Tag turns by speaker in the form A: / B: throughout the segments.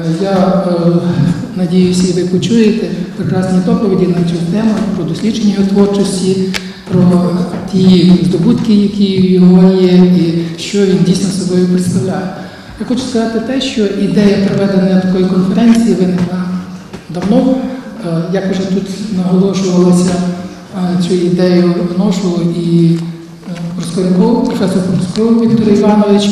A: Е, Я е, надіюся, ви почуєте прекрасні доповіді на цю тему про дослідження його творчості, про ті здобутки, які його є, і що він дійсно собою представляє. Я хочу сказати те, що ідея проведення такої конференції виникла давно. Е, Як вже тут наголошувалося, цю ідею виношував і е, професор Проскоренков Віктор Іванович.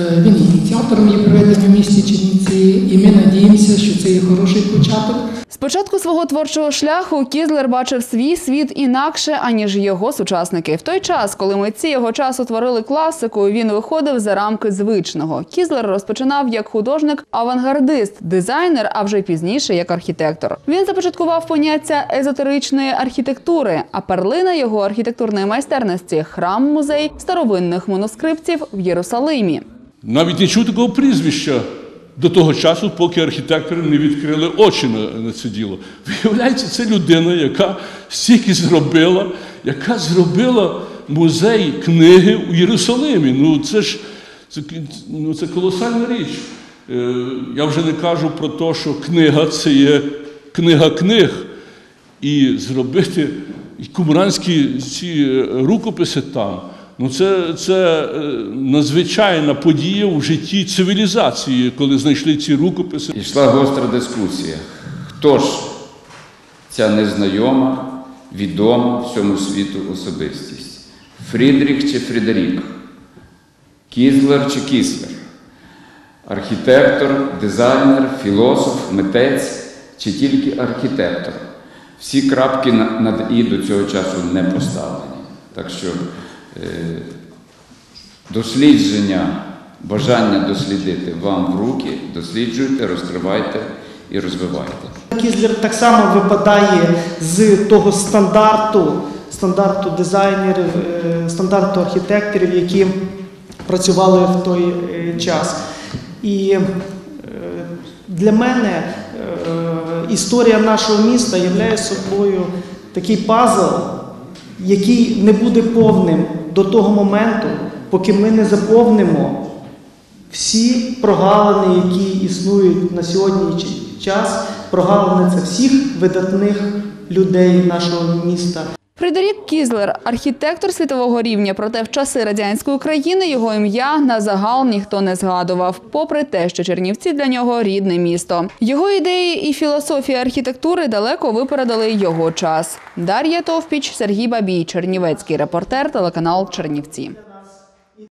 A: Е, Він є ініціатором її проведення в місті Чернівці, і ми надіємося, що це є хороший початок.
B: З початку свого творчого шляху Кізлер бачив свій світ інакше, аніж його сучасники. В той час, коли митці його часу творили класику, він виходив за рамки звичного. Кізлер розпочинав як художник-авангардист, дизайнер, а вже пізніше як архітектор. Він започаткував поняття езотеричної архітектури, а перлина його архітектурної майстерності храм-музей старовинних манускриптів в Єрусалимі.
C: Навіть не чув такого прізвища до того часу, поки архітектори не відкрили очі на, на це діло. Виявляється, це людина, яка стільки зробила, яка зробила музей книги у Єрусалимі. Ну це ж це, ну, це колосальна річ. Е, я вже не кажу про те, що книга це є книга книг. І зробити і кумранські ці е, рукописи там. Ну, це, це е, надзвичайна подія в житті цивілізації, коли знайшли ці рукописи.
D: Ішла гостра дискусія. Хто ж ця незнайома, відома всьому світу особистість? Фрідріх чи Фрідерік? Кізлер чи Кіслер? Архітектор, дизайнер, філософ, митець чи тільки архітектор? Всі крапки над і до цього часу не поставлені. Так що дослідження, бажання дослідити вам в руки, досліджуйте, розкривайте і розвивайте.
E: Кізлер так само випадає з того стандарту, стандарту дизайнерів, е, стандарту архітекторів, які працювали в той е, час. І е, для мене е, історія нашого міста є собою такий пазл, який не буде повним до того моменту, поки ми не заповнимо всі прогалини, які існують на сьогоднішній час, прогалини це всіх видатних людей нашого міста.
B: Фредерік Кізлер архітектор світового рівня, проте в часи радянської України його ім'я на загал ніхто не згадував, попри те, що Чернівці для нього рідне місто. Його ідеї і філософія архітектури далеко випередили його час. Дар'я Товпіч, Сергій Бабій, Чернівецький репортер, телеканал Чернівці.